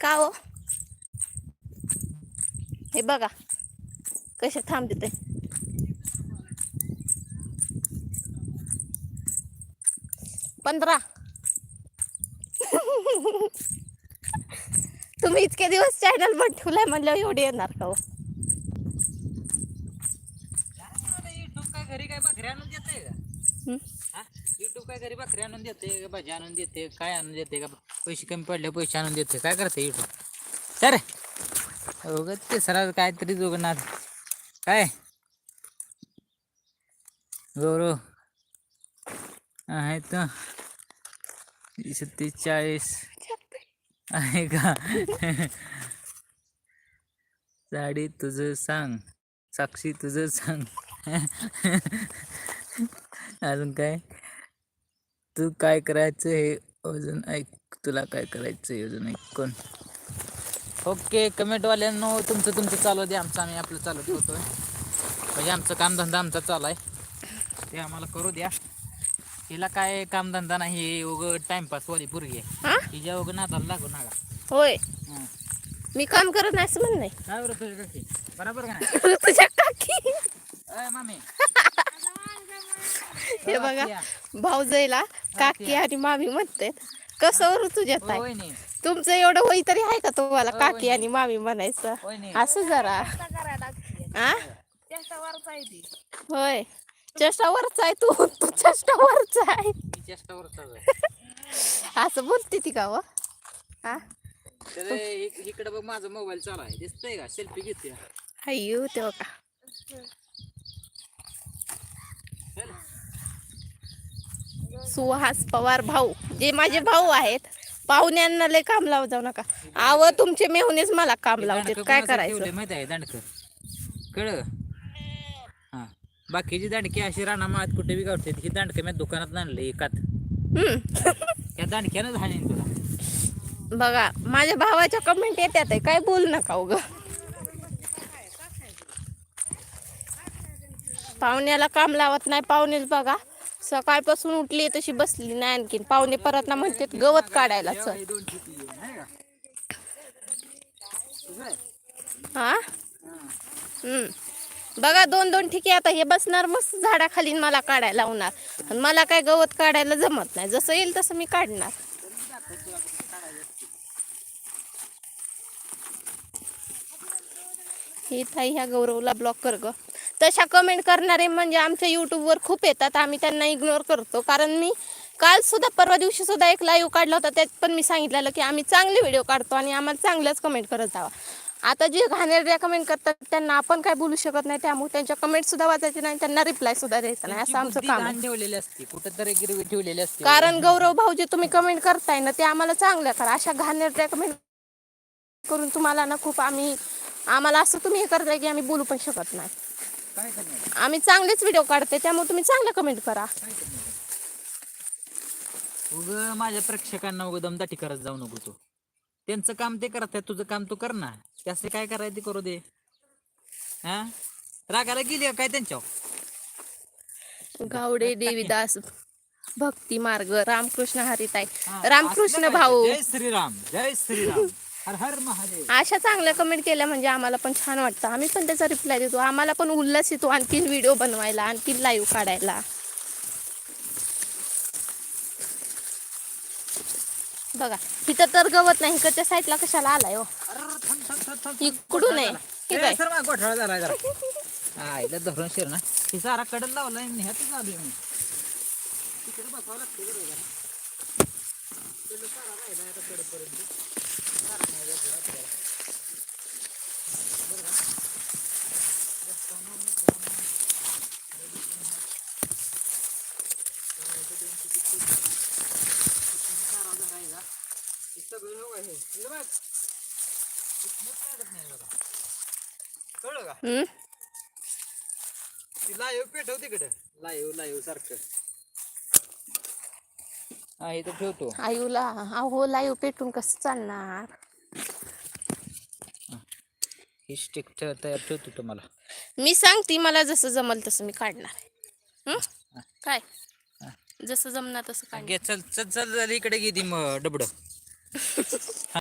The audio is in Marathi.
का हो? हे बघा कसे थांबते ते. पंधरा. तुम्ही इतके दिवस चॅनल पण ठेवलाय म्हणलं एवढे येणार का हो? घरी काय आणून देते का? युट्यूब काय घरी भाकरी आणून देते का भाजी आणून देते काय आणून देते का? पैसे कमी पडले पैसे आणून देते. काय करते युट्यूब सर हो ते सर काहीतरी जोगणार काय? गौरव. आहे तर सत्तेचाळीस. आहे का? साडी तुझं सांग. साक्षी तुझं सांग. अजून काय? तू काय करायचं हे अजून ऐक. तुला काय करायचं हे अजून ऐक कोण? ओके कमेंटवाल्यांनो तुमचं तुमचं चालू द्या. आमचं आम्ही आपलं चालू ठेवतोय. म्हणजे आमचं कामधंदा आमचा चालू आहे. ते आम्हाला करू द्या. हिला काय कामधंदा नाही उग टाइमपास वाली पोरगी आहे. हा? हिच्या उग नादाला लागू नका. होय. हं. मी काम करत नाही असं म्हण नाही काय बरं तुझ्या काकी? बरोबर का नाही? तुझ्या काकी. अय मामी. हे बघा भाऊजाईला काकी आणि मामी म्हणते कसं वर तुझ्यात आहे तुमचं एवढं वय तरी आहे का तुम्हाला काकी. आणि मामी म्हणायचं? असं जरा. होय. चष्टावरच आहे तू. तू चष्टावरच आहे. असं बोलते ती का व? हा इकडं बघ माझा मोबाईल चालू आहे. दिसतंय का? सेल्फी घेते. अय्यो तेव्हा का? सुहास पवार भाऊ जे माझे भाऊ आहेत पाहुण्यांना लय काम लावू जाऊ नका. आव तुमचे मेहुणेच मला काम लावते काय करायचं? माहिती आहे दांडक? कळ हा. बाकीची दांडकी अशी रानामाळात कुठे बी गावते ही दांडकं मी दुकानात आणले एकात. त्या दांडक्यानंच हाणीन तुला. बघा माझ्या भावाच्या कमेंट येतात आहे, काय बोलू नका उग. पाहुण्याला काम लावत नाही पाहुणेच बघा. सकाळपासून उठली तशी बसली नाही आणखीन. पाहुणे परत ना म्हणते गवत काढायला चल. हा? बघा दोन दोन ठिके आता हे बसणार मस्त झाडाखाली मला काढायला लावणार. आणि मला काय गवत काढायला जमत नाही. जसं येईल तसं मी काढणार. ही ताई ह्या गौरवला ब्लॉक कर ग. तशा कमेंट करणारे म्हणजे आमच्या यूट्यूबवर खूप येतात. आम्ही त्यांना इग्नोर करतो. कारण मी काल सुद्धा परवा दिवशी सुद्धा एक लाईव्ह काढला होता. त्यात पण मी सांगितलेलं की आम्ही चांगले व्हिडिओ काढतो आणि आम्हाला चांगल्याच कमेंट करत जावा. आता जे घाणेरड्या कमेंट करतात त्यांना आपण काय बोलू शकत नाही. त्यामुळे त्यांच्या कमेंट सुद्धा वाचायचे नाही त्यांना रिप्लाय सुद्धा द्यायचा नाही. असं आमचं काम ठेवलेली असते. कुठं तरी गिरवी ठेवलेली असते. कारण गौरव भाऊ जे तुम्ही कमेंट करताय ना ते आम्हाला चांगल्या करा. अशा घाणेरड्या कमेंट करून तुम्हाला ना खूप आम्ही आम्हाला असं तुम्ही हे करताय की आम्ही बोलू पण शकत नाही. आम्ही चांगलेच व्हिडिओ काढते त्यामुळे तुम्ही चांगल्या कमेंट करा. उग माझ्या प्रेक्षकांना उग दमदाटी करत जाऊ नको तू. त्यांचं काम ते करत आहे तुझं काम तू कर ना. त्याचे काय करायचं ते करू दे. हा? रागाला गेली काय त्यांच्यावर? गावडे देवीदास भक्ती मार्ग रामकृष्ण हरिताई. रामकृष्ण भाऊ. जय श्रीराम जय श्रीराम. अशा चांगल्या कमेंट केल्या म्हणजे आम्हाला पण छान वाटतं. आम्ही पण त्याचा रिप्लाय देतो. आम्हाला पण उल्हास येतो आणखीन व्हिडिओ बनवायला आणखीन लाईव्ह काढायला. बघा इथं तर गवत नाही इकडच्या साईडला कशाला आलाय हो. इकडून आहे. गोठळा झाला जरा हा इथं धरून शिर ना. ही सारा मी तिकडे बसावं लागते बरोबर कळलं का? ती लाईव्ह पेटव तिकडे लाईव्ह लाईव्ह सारखं हा इथं ठेवतो. आयूला अहो लाईव्ह पेटून कसं चालणार? ही स्टिक तयार ठेवतो तुम्हाला. मी सांगते मला जसं जमल तसं मी काढणार हं? काय? जसं जमणार तसं काढणार. घे चल चल चल चल इकडे घे ती मग डबड.